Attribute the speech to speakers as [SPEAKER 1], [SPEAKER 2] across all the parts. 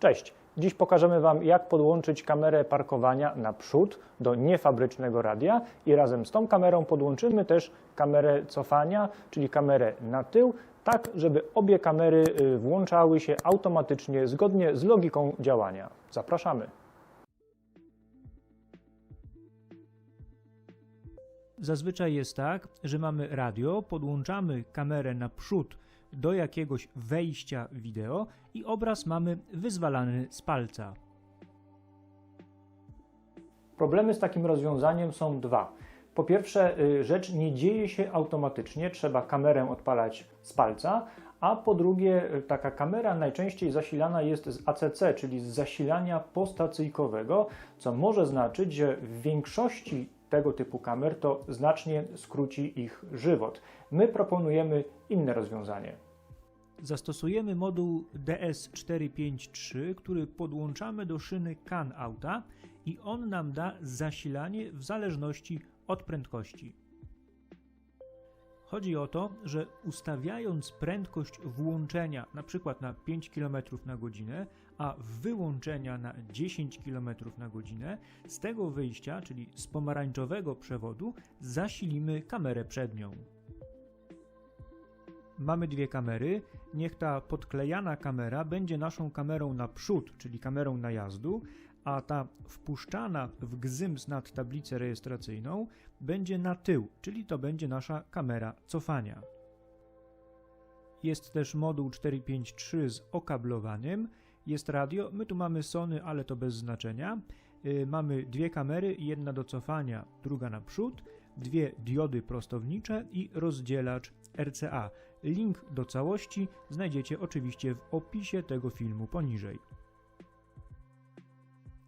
[SPEAKER 1] Cześć! Dziś pokażemy Wam, jak podłączyć kamerę parkowania na przód do niefabrycznego radia i razem z tą kamerą podłączymy też kamerę cofania, czyli kamerę na tył, tak żeby obie kamery y, włączały się automatycznie zgodnie z logiką działania. Zapraszamy!
[SPEAKER 2] Zazwyczaj jest tak, że mamy radio, podłączamy kamerę na przód do jakiegoś wejścia wideo i obraz mamy wyzwalany z palca.
[SPEAKER 1] Problemy z takim rozwiązaniem są dwa. Po pierwsze, y, rzecz nie dzieje się automatycznie, trzeba kamerę odpalać z palca, a po drugie, y, taka kamera najczęściej zasilana jest z ACC, czyli z zasilania postacyjkowego, co może znaczyć, że w większości tego typu kamer to znacznie skróci ich żywot. My proponujemy inne rozwiązanie.
[SPEAKER 2] Zastosujemy moduł DS453, który podłączamy do szyny CAN auta i on nam da zasilanie w zależności od prędkości. Chodzi o to, że ustawiając prędkość włączenia np. na 5 km na godzinę, a wyłączenia na 10 km na godzinę, z tego wyjścia, czyli z pomarańczowego przewodu, zasilimy kamerę przednią. Mamy dwie kamery. Niech ta podklejana kamera będzie naszą kamerą na przód, czyli kamerą najazdu, a ta wpuszczana w gzyms nad tablicę rejestracyjną będzie na tył, czyli to będzie nasza kamera cofania. Jest też moduł 453 z okablowaniem. Jest radio. My tu mamy Sony, ale to bez znaczenia. Yy, mamy dwie kamery, jedna do cofania, druga na przód, dwie diody prostownicze i rozdzielacz RCA. Link do całości znajdziecie oczywiście w opisie tego filmu poniżej.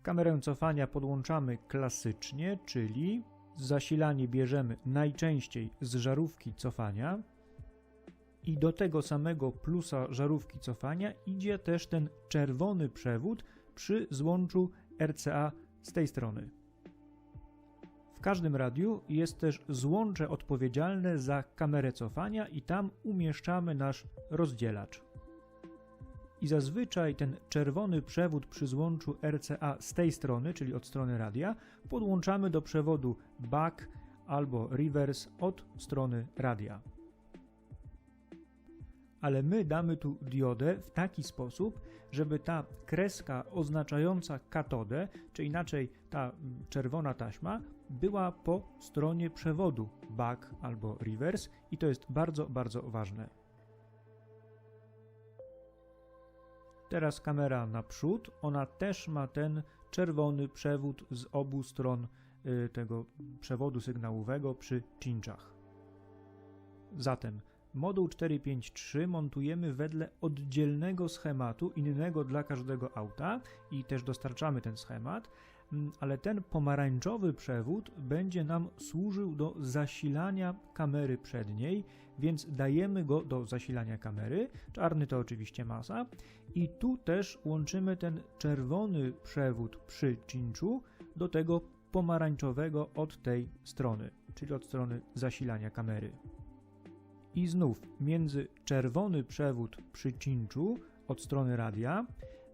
[SPEAKER 2] Kamerę cofania podłączamy klasycznie, czyli zasilanie bierzemy najczęściej z żarówki cofania i do tego samego plusa żarówki cofania idzie też ten czerwony przewód przy złączu RCA z tej strony. W każdym radiu jest też złącze odpowiedzialne za kamerę cofania i tam umieszczamy nasz rozdzielacz. I zazwyczaj ten czerwony przewód przy złączu RCA z tej strony, czyli od strony radia, podłączamy do przewodu back albo reverse od strony radia. Ale my damy tu diodę w taki sposób, żeby ta kreska oznaczająca katodę, czy inaczej ta czerwona taśma, była po stronie przewodu back albo reverse i to jest bardzo, bardzo ważne. Teraz kamera na przód, ona też ma ten czerwony przewód z obu stron y, tego przewodu sygnałowego przy cinczach. Zatem moduł 453 montujemy wedle oddzielnego schematu, innego dla każdego auta i też dostarczamy ten schemat, mm, ale ten pomarańczowy przewód będzie nam służył do zasilania kamery przedniej, więc dajemy go do zasilania kamery. Czarny to oczywiście masa i tu też łączymy ten czerwony przewód przy cinczu do tego pomarańczowego od tej strony, czyli od strony zasilania kamery. I znów między czerwony przewód przy cinczu od strony radia,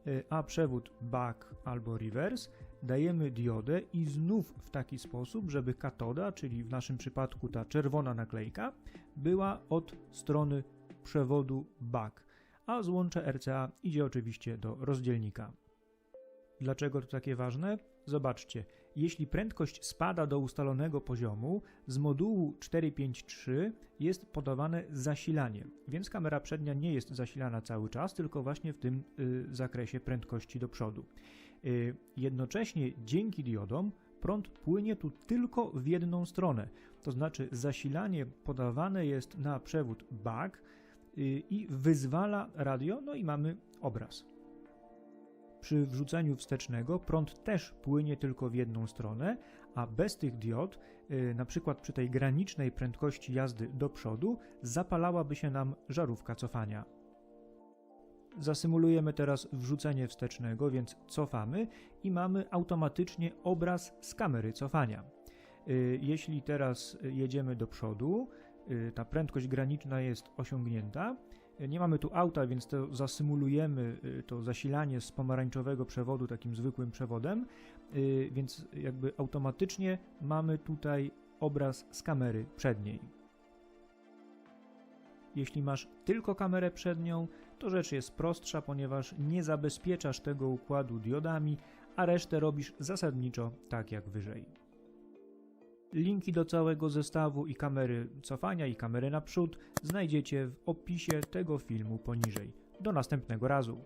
[SPEAKER 2] y, a przewód back albo reverse dajemy diodę i znów w taki sposób, żeby katoda, czyli w naszym przypadku ta czerwona naklejka, była od strony przewodu back, a złącze RCA idzie oczywiście do rozdzielnika. Dlaczego to takie ważne? Zobaczcie, jeśli prędkość spada do ustalonego poziomu, z modułu 453 jest podawane zasilanie, więc kamera przednia nie jest zasilana cały czas, tylko właśnie w tym y, zakresie prędkości do przodu. Y, jednocześnie dzięki diodom prąd płynie tu tylko w jedną stronę, to znaczy zasilanie podawane jest na przewód back y, i wyzwala radio, no i mamy obraz. Przy wrzuceniu wstecznego prąd też płynie tylko w jedną stronę, a bez tych diod, yy, na przykład przy tej granicznej prędkości jazdy do przodu, zapalałaby się nam żarówka cofania. Zasymulujemy teraz wrzucenie wstecznego, więc cofamy i mamy automatycznie obraz z kamery cofania. Yy, jeśli teraz jedziemy do przodu, yy, ta prędkość graniczna jest osiągnięta, Nie mamy tu auta, więc to zasymulujemy y, to zasilanie z pomarańczowego przewodu takim zwykłym przewodem, y, więc jakby automatycznie mamy tutaj obraz z kamery przedniej. Jeśli masz tylko kamerę przednią, to rzecz jest prostsza, ponieważ nie zabezpieczasz tego układu diodami, a resztę robisz zasadniczo tak jak wyżej. Linki do całego zestawu i kamery cofania i kamery naprzód znajdziecie w opisie tego filmu poniżej. Do następnego razu.